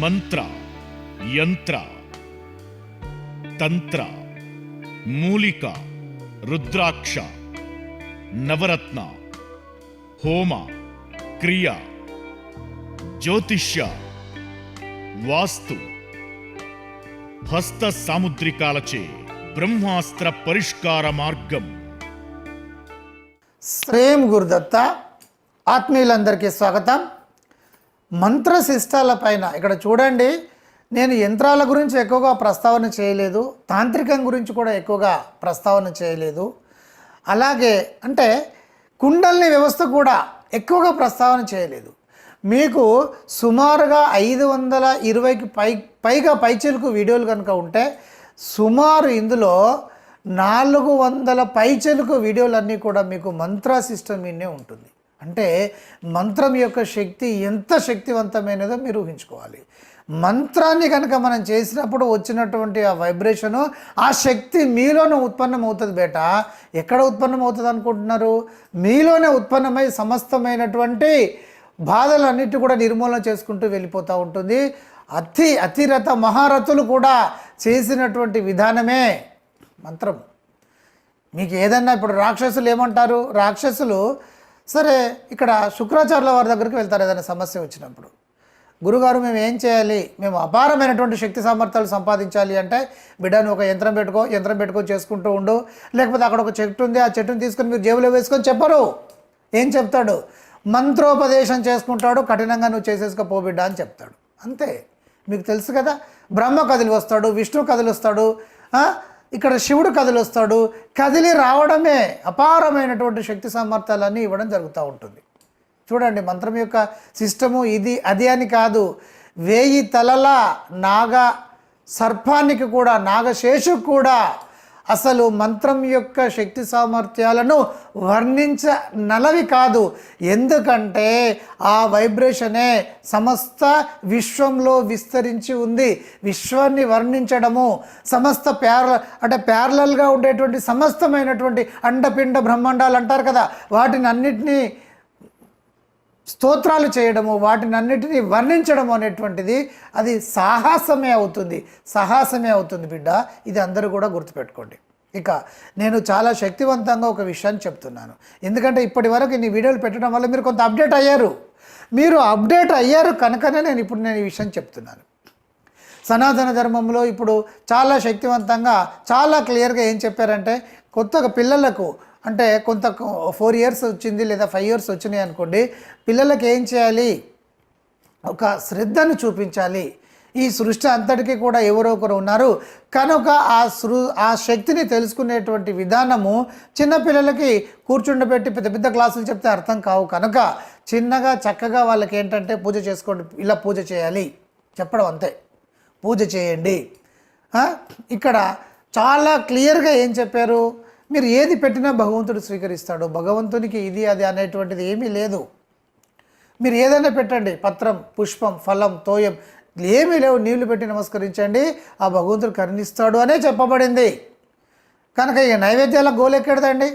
మంత్ర యంత్ర తంత్ర మూలిక రుద్రాక్ష నవరత్న హోమ క్రియ జ్యోతిష్య వాస్తు హస్త సాముద్రికాలచే బ్రహ్మాస్త్ర పరిష్కార మార్గం శ్రేయం గురుదత్త ఆత్మీయులందరికీ స్వాగతం మంత్రశిష్టాల పైన. ఇక్కడ చూడండి నేను యంత్రాల గురించి ఎక్కువగా ప్రస్తావన చేయలేదు తాంత్రికం గురించి కూడా ఎక్కువగా ప్రస్తావన చేయలేదు. అలాగే అంటే కుండల్ని వ్యవస్థ కూడా ఎక్కువగా ప్రస్తావన చేయలేదు. మీకు సుమారుగా ఐదు వందల ఇరవైకి పై పైగా పైచెలుకు వీడియోలు కనుక ఉంటే సుమారు ఇందులో నాలుగు వందల పైచెలుకు వీడియోలన్నీ కూడా మీకు మంత్ర సిస్టమ్ మీదనే ఉంటుంది. అంటే మంత్రం యొక్క శక్తి ఎంత శక్తివంతమైనదో మీరు ఊహించుకోవాలి. మంత్రాన్ని కనుక మనం చేసినప్పుడు వచ్చినటువంటి ఆ వైబ్రేషను ఆ శక్తి మీలోనే ఉత్పన్నమవుతుంది బేట. ఎక్కడ ఉత్పన్నం అవుతుంది అనుకుంటున్నారు మీలోనే ఉత్పన్నమై సమస్తమైనటువంటి బాధలన్నిటి కూడా నిర్మూలన చేసుకుంటూ వెళ్ళిపోతూ ఉంటుంది. అతి అతిరథ మహారథులు కూడా చేసినటువంటి విధానమే మంత్రం మీకు ఏదన్నా ఇప్పుడు రాక్షసులు ఏమంటారు? రాక్షసులు సరే ఇక్కడ శుక్రాచార్యుల వారి దగ్గరికి వెళ్తారు ఏదైనా సమస్య వచ్చినప్పుడు. గురుగారు మేము ఏం చేయాలి? మేము అపారమైనటువంటి శక్తి సామర్థ్యాలు సంపాదించాలి అంటే బిడ్డను ఒక యంత్రం పెట్టుకో యంత్రం పెట్టుకో చేసుకుంటూ ఉండు. లేకపోతే అక్కడ ఒక చెట్టు ఉంది ఆ చెట్టుని తీసుకొని మీరు జేబులో వేసుకొని చెప్పరు. ఏం చెప్తాడు? మంత్రోపదేశం చేసుకుంటాడు కఠినంగా నువ్వు చేసేసుకోపో బిడ్డ అని చెప్తాడు. అంతే. మీకు తెలుసు కదా బ్రహ్మ కదిలి వస్తాడు విష్ణు కదిలి వస్తాడు ఇక్కడ శివుడు కదిలి వస్తాడు కదిలి రావడమే అపారమైనటువంటి శక్తి సామర్థ్యాలన్నీ ఇవ్వడం జరుగుతూ ఉంటుంది. చూడండి మంత్రం యొక్క సిస్టము ఇది అది అని కాదు. వేయి తలల నాగ సర్పానికి కూడా నాగశేషుకు కూడా అసలు మంత్రం యొక్క శక్తి సామర్థ్యాలను వర్ణించ నలవి కాదు. ఎందుకంటే ఆ వైబ్రేషనే సమస్త విశ్వంలో విస్తరించి ఉంది. విశ్వాన్ని వర్ణించడము సమస్త ప్యార అంటే ప్యారలల్గా ఉండేటువంటి సమస్తమైనటువంటి అండపిండ బ్రహ్మాండాలు అంటారు కదా. వాటిని అన్నిటినీ స్తోత్రాలు చేయడము వాటిని అన్నిటినీ వర్ణించడం అనేటువంటిది అది సాహసమే అవుతుంది. సాహసమే అవుతుంది బిడ్డ. ఇది అందరూ కూడా గుర్తుపెట్టుకోండి. ఇక నేను చాలా శక్తివంతంగా ఒక విషయాన్ని చెప్తున్నాను. ఎందుకంటే ఇప్పటి వరకు ఇన్ని వీడియోలు పెట్టడం వల్ల మీరు కొంత అప్డేట్ అయ్యారు. మీరు అప్డేట్ అయ్యారు కనుకనే నేను ఇప్పుడు నేను ఈ విషయం చెప్తున్నాను. సనాతన ధర్మంలో ఇప్పుడు చాలా శక్తివంతంగా చాలా క్లియర్గా ఏం చెప్పారంటే కొత్తగా పిల్లలకు అంటే కొంత ఫోర్ ఇయర్స్ వచ్చింది లేదా ఫైవ్ ఇయర్స్ వచ్చినాయి అనుకోండి పిల్లలకి ఏం చేయాలి? ఒక శ్రద్ధను చూపించాలి. ఈ సృష్టి అంతటికీ కూడా ఎవరో ఒకరు ఉన్నారు. కనుక ఆ సృ ఆ శక్తిని తెలుసుకునేటువంటి విధానము చిన్నపిల్లలకి కూర్చుండబెట్టి పెద్ద పెద్ద క్లాసులు చెప్తే అర్థం కావు కనుక చిన్నగా చక్కగా వాళ్ళకి ఏంటంటే పూజ చేసుకోండి ఇలా పూజ చేయాలి. చెప్పడం అంతే. పూజ చేయండి. ఇక్కడ చాలా క్లియర్గా ఏం చెప్పారు? మీరు ఏది పెట్టినా భగవంతుడు స్వీకరిస్తాడు. భగవంతునికి ఇది అది అనేటువంటిది ఏమీ లేదు. మీరు ఏదైనా పెట్టండి. పత్రం పుష్పం ఫలం తోయం ఏమీ లేవు. నీళ్ళు పెట్టి నమస్కరించండి. ఆ భగవంతుడు కరుణిస్తాడు అనే చెప్పబడింది. కనుక ఈ నైవేద్యాల గోలెక్కడదండి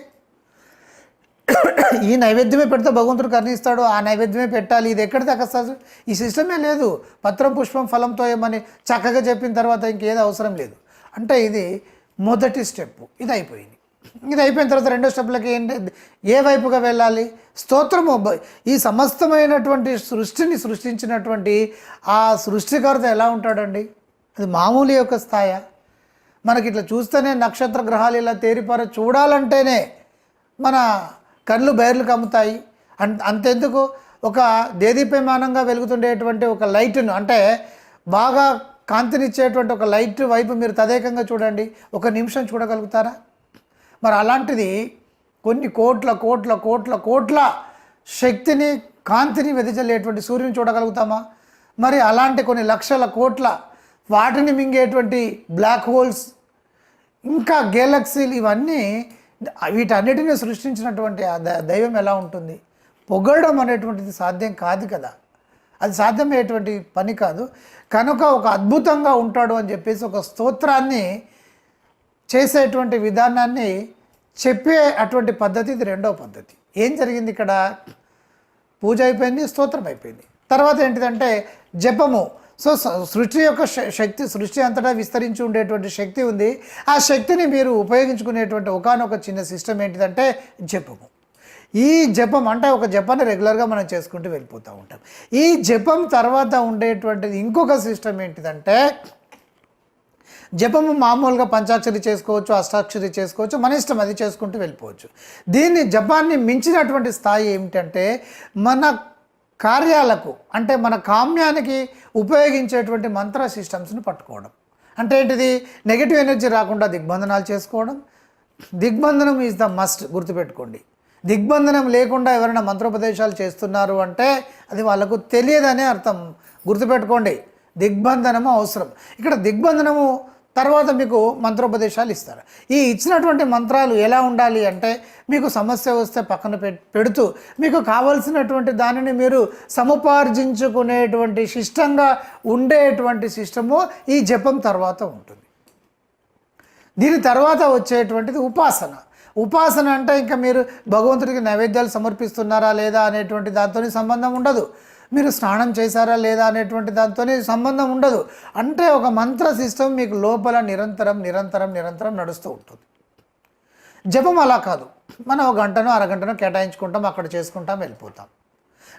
ఈ నైవేద్యమే పెడితే భగవంతుడు కరుణిస్తాడు. ఆ నైవేద్యమే పెట్టాలి. ఇది ఎక్కడ తగ్గస్తుంది ఈ సిస్టమే లేదు. పత్రం పుష్పం ఫలంతో ఏమని చక్కగా చెప్పిన తర్వాత ఇంకేది అవసరం లేదు. అంటే ఇది మొదటి స్టెప్ ఇది అయిపోయింది ఇది అయిపోయిన తర్వాత రెండో స్టెప్లకి ఏంటి? ఏ వైపుగా వెళ్ళాలి? స్తోత్రము. ఈ సమస్తమైనటువంటి సృష్టిని సృష్టించినటువంటి ఆ సృష్టికర్త ఎలా ఉంటాడండి? అది మామూలు యొక్క స్థాయా. మనకి ఇట్లా చూస్తేనే నక్షత్ర గ్రహాలు ఇలా తేరిపార చూడాలంటేనే మన కళ్ళు బయర్లు కమ్ముతాయి. అం అంతెందుకు? ఒక దేదీప్యమానంగా వెలుగుతుండేటువంటి ఒక లైట్ను అంటే బాగా కాంతినిచ్చేటువంటి ఒక లైట్ వైపు మీరు తదేకంగా చూడండి. ఒక నిమిషం చూడగలుగుతారా? మరి అలాంటిది కొన్ని కోట్ల కోట్ల కోట్ల కోట్ల శక్తిని కాంతిని వెదజల్లేటువంటి సూర్యుని చూడగలుగుతామా? మరి అలాంటి కొన్ని లక్షల కోట్ల వాటిని మింగేటువంటి బ్లాక్ హోల్స్ ఇంకా గెలాక్సీలు ఇవన్నీ వీటన్నిటిని సృష్టించినటువంటి ఆ దైవం ఎలా ఉంటుంది? పొగడడం అనేటువంటిది సాధ్యం కాదు కదా. అది సాధ్యమయ్యేటువంటి పని కాదు. కనుక ఒక అద్భుతంగా ఉంటాడు అని చెప్పేసి ఒక స్తోత్రాన్ని చేసేటువంటి విధానాన్ని చెప్పే అటువంటి పద్ధతి ఇది రెండవ పద్ధతి. ఏం జరిగింది ఇక్కడ? పూజ అయిపోయింది స్తోత్రం అయిపోయింది. తర్వాత ఏంటిదంటే జపము. సో సృష్టి యొక్క శక్తి సృష్టి అంతటా విస్తరించి ఉండేటువంటి శక్తి ఉంది. ఆ శక్తిని మీరు ఉపయోగించుకునేటువంటి ఒకనొక చిన్న సిస్టమ్ ఏంటిదంటే జపము. ఈ జపం అంటే ఒక జపాన్ని రెగ్యులర్గా మనం చేసుకుంటూ వెళ్ళిపోతూ ఉంటాం. ఈ జపం తర్వాత ఉండేటువంటిది ఇంకొక సిస్టమ్ ఏంటిదంటే జపము మామూలుగా పంచాక్షరి చేసుకోవచ్చు అష్టాక్షరి చేసుకోవచ్చు మన ఇష్టం అది చేసుకుంటూ వెళ్ళిపోవచ్చు. దీన్ని జపాన్ని మించినటువంటి స్థాయి ఏమిటంటే మన కార్యాలకు అంటే మన కామ్యానికి ఉపయోగించేటువంటి మంత్ర సిస్టమ్స్ని పట్టుకోవడం. అంటే ఏంటిది? నెగిటివ్ ఎనర్జీ రాకుండా దిగ్బంధనాలు చేసుకోవడం. దిగ్బంధనం ఈజ్ ద మస్ట్ గుర్తుపెట్టుకోండి. దిగ్బంధనం లేకుండా ఎవరైనా మంత్రోపదేశాలు చేస్తున్నారు అంటే అది వాళ్ళకు తెలియదనే అర్థం. గుర్తుపెట్టుకోండి. దిగ్బంధనము అవసరం. ఇక్కడ దిగ్బంధనము తర్వాత మీకు మంత్రోపదేశాలు ఇస్తారు. ఈ ఇచ్చినటువంటి మంత్రాలు ఎలా ఉండాలి అంటే మీకు సమస్య వస్తే పక్కన పె- పెడుతూ మీకు కావలసినటువంటి దానిని మీరు సముపార్జించుకునేటువంటి శిష్టంగా ఉండేటువంటి సిస్టము ఈ జపం తర్వాత ఉంటుంది. దీని తర్వాత వచ్చేటువంటిది ఉపాసన. ఉపాసన అంటే ఇంకా మీరు భగవంతుడికి నైవేద్యాలు సమర్పిస్తున్నారా లేదా అనేటువంటి దాంతో సంబంధం ఉండదు. మీరు స్నానం చేశారా లేదా అనేటువంటి దాంతో సంబంధం ఉండదు. అంటే ఒక మంత్ర సిస్టమ్ మీకు లోపల నిరంతరం నిరంతరం నిరంతరం నడుస్తూ ఉంటుంది. జపం అలా కాదు. మనం ఒక గంటను అరగంటను కేటాయించుకుంటాం అక్కడ చేసుకుంటాం వెళ్ళిపోతాం.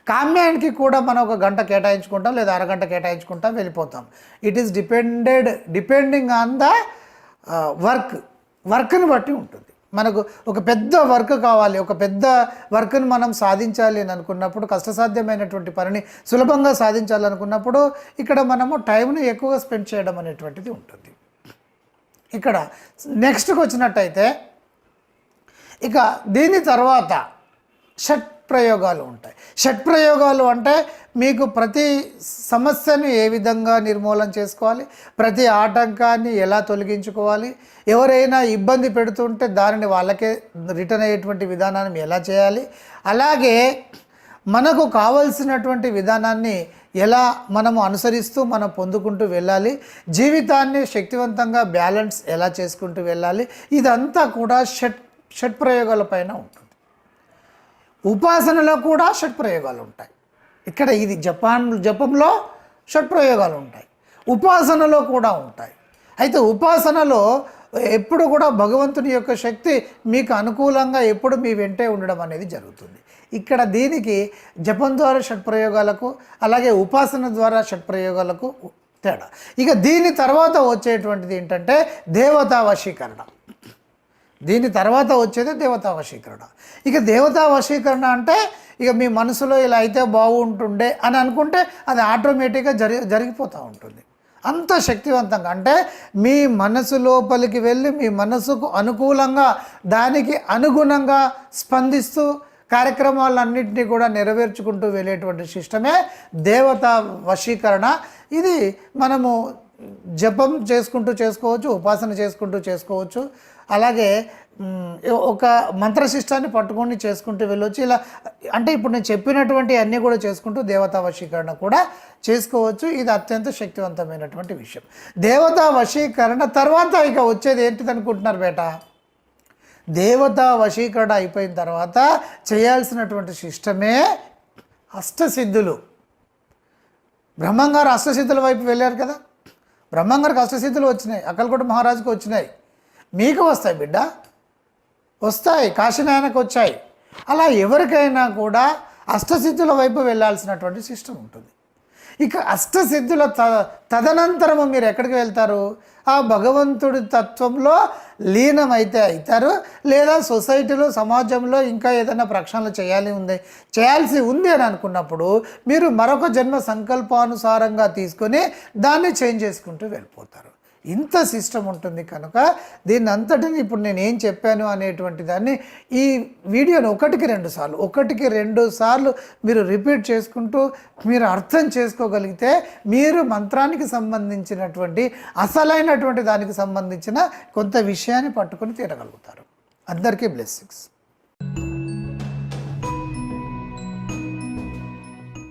కామ్యానికి కూడా మనం ఒక గంట కేటాయించుకుంటాం లేదా అరగంట కేటాయించుకుంటాం వెళ్ళిపోతాం. It is depended depending on the work వర్క్ని బట్టి ఉంటుంది. మనకు ఒక పెద్ద వర్క్ కావాలి ఒక పెద్ద వర్క్ని మనం సాధించాలి అని అనుకున్నప్పుడు కష్టసాధ్యమైనటువంటి పనిని సులభంగా సాధించాలనుకున్నప్పుడు ఇక్కడ మనము టైంని ఎక్కువగా స్పెండ్ చేయడం అనేటువంటిది ఉంటుంది. ఇక్కడ నెక్స్ట్కి వచ్చినట్టయితే ఇక దీని తర్వాత షట్ ప్రయోగాలు ఉంటాయి. షట్ ప్రయోగాలు అంటే మీకు ప్రతి సమస్యను ఏ విధంగా నిర్మూలన చేసుకోవాలి? ప్రతి ఆటంకాన్ని ఎలా తొలగించుకోవాలి? ఎవరైనా ఇబ్బంది పెడుతుంటే దానిని వాళ్ళకే రిటర్న్ అయ్యేటువంటి విధానాన్ని ఎలా చేయాలి? అలాగే మనకు కావలసినటువంటి విధానాన్ని ఎలా మనము అనుసరిస్తూ మనం పొందుకుంటూ వెళ్ళాలి? జీవితాన్ని శక్తివంతంగా బ్యాలెన్స్ ఎలా చేసుకుంటూ వెళ్ళాలి? ఇదంతా కూడా షట్ షట్ ప్రయోగాల పైన ఉంటుంది. ఉపాసనలో కూడా షట్ ప్రయోగాలు ఉంటాయి. ఇక్కడ ఇది జపాన్ జపంలో షట్ప్రయోగాలు ఉంటాయి. ఉపాసనలో కూడా ఉంటాయి. అయితే ఉపాసనలో ఎప్పుడు కూడా భగవంతుని యొక్క శక్తి మీకు అనుకూలంగా ఎప్పుడు మీ వెంటే ఉండడం అనేది జరుగుతుంది. ఇక్కడ దీనికి జపం ద్వారా షట్ప్రయోగాలకు అలాగే ఉపాసన ద్వారా షట్ప్రయోగాలకు తేడా. ఇక దీని తర్వాత వచ్చేటువంటిది ఏంటంటే దేవతా వశీకరణ దీని తర్వాత వచ్చేది దేవతా వశీకరణ ఇక దేవతా వశీకరణ అంటే ఇక మీ మనసులో ఇలా అయితే బాగుంటుండే అని అనుకుంటే అది ఆటోమేటిక్గా జరి జరిగిపోతూ ఉంటుంది. అంత శక్తివంతంగా అంటే మీ మనసు లోపలికి వెళ్ళి మీ మనసుకు అనుకూలంగా దానికి అనుగుణంగా స్పందిస్తూ కార్యక్రమాలన్నింటినీ కూడా నెరవేర్చుకుంటూ వెళ్ళేటువంటి సిస్టమే దేవతా వశీకరణ ఇది మనము జపం చేసుకుంటూ చేసుకోవచ్చు ఉపాసన చేసుకుంటూ చేసుకోవచ్చు. అలాగే ఒక మంత్రశిష్టాన్ని పట్టుకొని చేసుకుంటూ వెళ్ళొచ్చు. ఇలా అంటే ఇప్పుడు నేను చెప్పినటువంటి అన్నీ కూడా చేసుకుంటూ దేవతా వశీకరణ కూడా చేసుకోవచ్చు. ఇది అత్యంత శక్తివంతమైనటువంటి విషయం. దేవతా వశీకరణ తర్వాత ఇక వచ్చేది ఏంటిది అనుకుంటున్నారు బేట? దేవతా వశీకరణ అయిపోయిన తర్వాత చేయాల్సినటువంటి శిష్టమే అష్టసిద్ధులు. బ్రహ్మంగారు అష్టసిద్ధుల వైపు వెళ్ళారు కదా? బ్రహ్మంగారికి అష్టసిద్ధులు వచ్చినాయి. అక్కలకోట మహారాజుకు వచ్చినాయి. మీకు వస్తాయి బిడ్డ. వస్తాయి కాశీనాయనకు వచ్చాయి అలా ఎవరికైనా కూడా అష్టసిద్ధుల వైపు వెళ్ళాల్సినటువంటి సిస్టమ్ ఉంటుంది. ఇక అష్టసిద్ధుల త తదనంతరము మీరు ఎక్కడికి వెళ్తారు? ఆ భగవంతుడి తత్వంలో లీనమైతే అవుతారు లేదా సొసైటీలో సమాజంలో ఇంకా ఏదైనా ప్రక్షాళన చేయాలి ఉంది చేయాల్సి ఉంది అని అనుకున్నప్పుడు మీరు మరొక జన్మ సంకల్పానుసారంగా తీసుకొని దాన్ని చేంజ్ చేసుకుంటూ వెళ్ళిపోతారు. ఇంత సిస్టమ్ ఉంటుంది కనుక దీన్ని అంతటిని ఇప్పుడు నేను ఏం చెప్పాను అనేటువంటి దాన్ని ఈ వీడియోని ఒకటికి రెండు సార్లు ఒకటికి రెండు సార్లు మీరు రిపీట్ చేసుకుంటూ మీరు అర్థం చేసుకోగలిగితే మీరు మంత్రానికి సంబంధించినటువంటి అసలైనటువంటి దానికి సంబంధించిన కొంత విషయాన్ని పట్టుకొని తీరగలుగుతారు. అందరికీ బ్లెస్సింగ్స్